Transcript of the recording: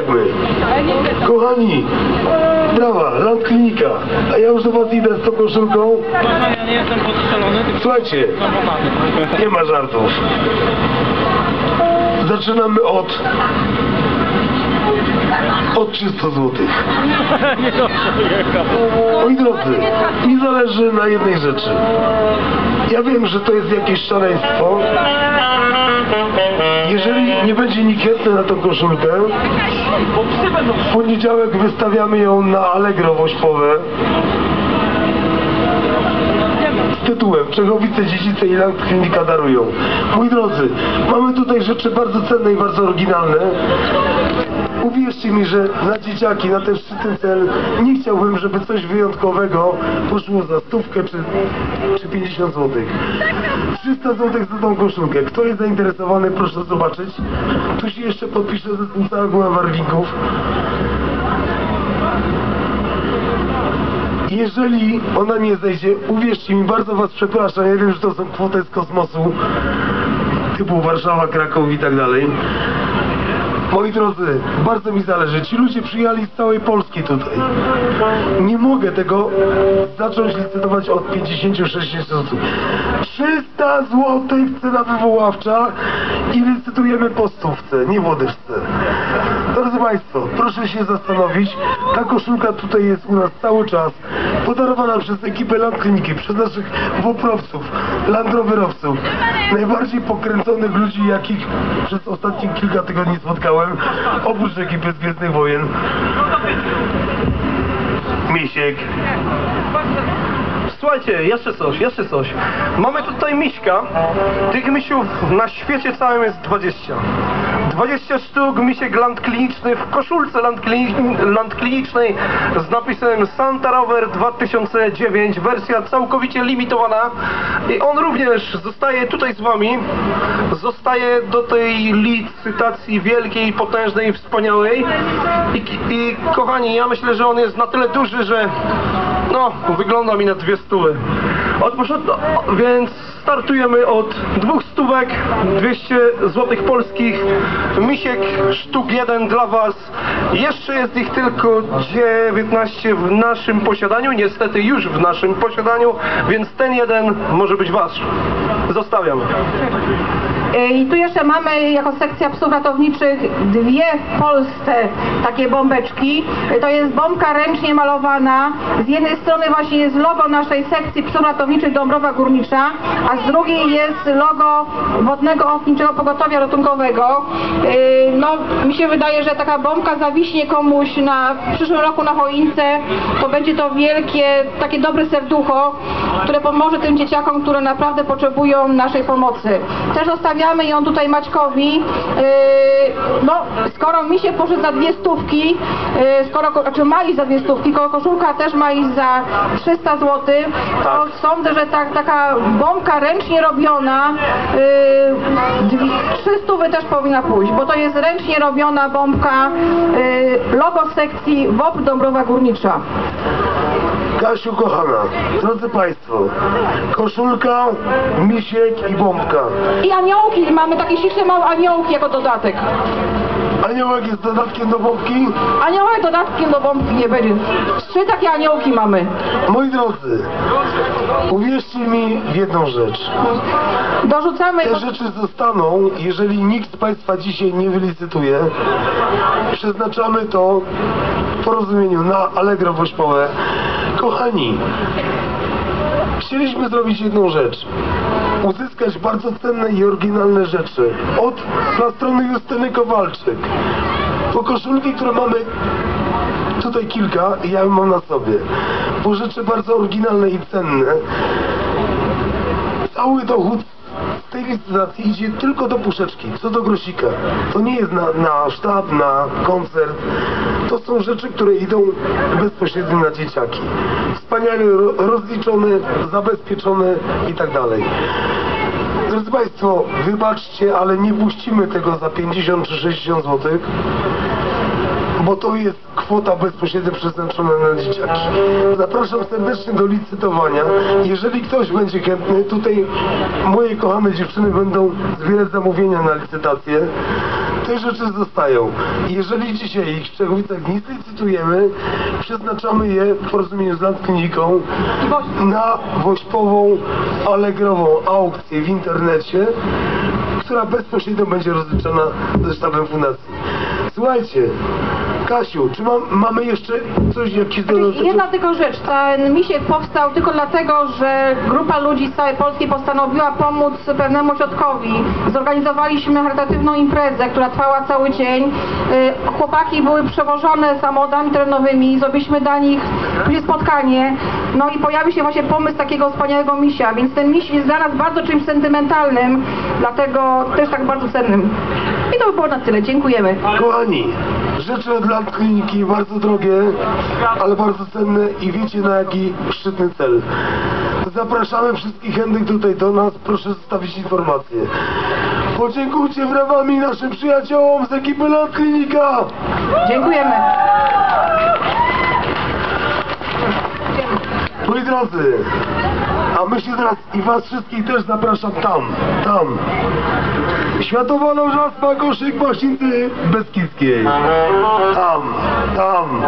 my. Kochani, brawa, Land Klinika. A ja już do was idę z tą koszulką. Ja nie jestem Słuchajcie, nie ma żartów. Zaczynamy od... Od 300 złotych. nie dobrze jechał. Moi drodzy, mi zależy na jednej rzeczy. Ja wiem, że to jest jakieś szaleństwo. Jeżeli nie będzie nikt chętny na tą koszulkę, w poniedziałek wystawiamy ją na Allegro Wośpowe z tytułem Czechowice, Dziedzice i Land Klinika darują. Moi drodzy, mamy tutaj rzeczy bardzo cenne i bardzo oryginalne. Uwierzcie mi, że na dzieciaki, na ten szczytny cel nie chciałbym, żeby coś wyjątkowego poszło za stówkę czy, czy 50 zł. 300 zł za tą koszulkę. Kto jest zainteresowany, proszę zobaczyć. Tu się jeszcze podpisze ze tym całym warwinków. Jeżeli ona nie zejdzie, uwierzcie mi, bardzo was przepraszam, ja wiem, że to są kwoty z kosmosu, typu Warszawa, Kraków i tak dalej. Moi drodzy, bardzo mi zależy. Ci ludzie przyjechali z całej Polski tutaj. Nie mogę tego zacząć licytować od 50-60 zł. 300 zł cena wywoławcza i licytujemy po stówce, nie w łodyżce. Drodzy Państwo, proszę się zastanowić. Ta koszulka tutaj jest u nas cały czas. Podarowana przez ekipę Land Kliniki, przez naszych woprowców, landrowerowców. Najbardziej pokręconych ludzi, jakich przez ostatnie kilka tygodni spotkałem. Oprócz ekipy z Gwiezdnych Wojen. Misiek. Słuchajcie, jeszcze coś, jeszcze coś. Mamy tutaj miśka. Tych misiów na świecie całym jest 20. 20 sztuk misiek land kliniczny w koszulce land, klini- land klinicznej z napisem Santa Rover 2009, wersja całkowicie limitowana. I on również zostaje tutaj z wami. Zostaje do tej licytacji wielkiej, potężnej, wspaniałej. I, I kochani, ja myślę, że on jest na tyle duży, że no, wygląda mi na dwie stówy. Od początku, więc startujemy od dwóch stówek, 200 złotych polskich, misiek sztuk jeden dla was. Jeszcze jest ich tylko 19 w naszym posiadaniu, niestety już w naszym posiadaniu, więc ten jeden może być wasz. Zostawiam. E, I tu jeszcze mamy jako sekcja psów ratowniczych dwie w Polsce takie bombeczki. E, To jest bombka ręcznie malowana. Z jednej strony właśnie jest logo naszej sekcji psów ratowniczych Dąbrowa Górnicza, a z drugiej jest logo Wodnego Ochotniczego Pogotowia Ratunkowego. E, No, mi się wydaje, że taka bombka zawiśnie komuś na w przyszłym roku na choince, to będzie to wielkie, takie dobre serducho, które pomoże tym dzieciakom, które naprawdę potrzebują naszej pomocy. Też zostawiamy ją tutaj Maćkowi. Yy, no, skoro mi się poszedł za dwie stówki, yy, skoro, ko- znaczy ma iść za dwie stówki, ko- koszulka też ma iść za 300 zł, to sądzę, że ta, taka bombka ręcznie robiona, yy, dwie, trzy stówy też powinna pójść, bo to jest ręcznie robiona bombka, yy, logo sekcji WOP Dąbrowa Górnicza. Kasiu kochana, drodzy Państwo, koszulka, misiek i bombka. I aniołki, mamy takie śliczne małe aniołki jako dodatek. Aniołek jest dodatkiem do bombki. Aniołek dodatkiem do bombki nie będzie. Trzy takie aniołki mamy. Moi drodzy, uwierzcie mi w jedną rzecz. Dorzucamy... Te rzeczy zostaną, jeżeli nikt z Państwa dzisiaj nie wylicytuje. Przeznaczamy to w porozumieniu na Allegro Wośpowe. Kochani, chcieliśmy zrobić jedną rzecz. Uzyskać bardzo cenne i oryginalne rzeczy od dla strony Justyny Kowalczyk. Po koszulki, które mamy tutaj kilka ja mam na sobie. Po rzeczy bardzo oryginalne i cenne. Cały dochód tej licytacji idzie tylko do puszeczki, co do grosika. To nie jest na, na sztab, na koncert. To są rzeczy, które idą bezpośrednio na dzieciaki. Wspaniale ro- rozliczone, zabezpieczone i tak dalej. Drodzy Państwo, wybaczcie, ale nie puścimy tego za 50 czy 60 zł bo to jest kwota bezpośrednio przeznaczona na dzieciaki. Zapraszam serdecznie do licytowania. Jeżeli ktoś będzie chętny, tutaj moje kochane dziewczyny będą zbierać zamówienia na licytację. te rzeczy zostają. Jeżeli dzisiaj ich w Czechowicach nie zlicytujemy, przeznaczamy je w porozumieniu z Landkliniką na wośpową, alegrową aukcję w internecie, która bezpośrednio będzie rozliczona ze sztabem fundacji. Słuchajcie, Kasiu, czy mam, mamy jeszcze coś, jakiś dodatkowy... Jedna tylko rzecz, ten misiek powstał tylko dlatego, że grupa ludzi z całej Polski postanowiła pomóc pewnemu ośrodkowi. Zorganizowaliśmy charytatywną imprezę, która trwała cały dzień. Y, Chłopaki były przewożone samochodami terenowymi, zrobiliśmy dla nich później spotkanie. No i pojawił się właśnie pomysł takiego wspaniałego misia, więc ten miś jest dla nas bardzo czymś sentymentalnym, dlatego też tak bardzo cennym. I to by było na tyle. Dziękujemy. Kochani, od lat kliniki bardzo drogie, ale bardzo cenne i wiecie na jaki szczytny cel. Zapraszamy wszystkich chętnych tutaj do nas, proszę zostawić informacje. Podziękujcie brawami naszym przyjaciołom z ekipy Lat Klinika! Dziękujemy. Drodzy, a myślę teraz i was wszystkich też zapraszam tam, tam. Światowa Loża Spa Koszyk Właśnie Beskidzkiej. Tam, tam.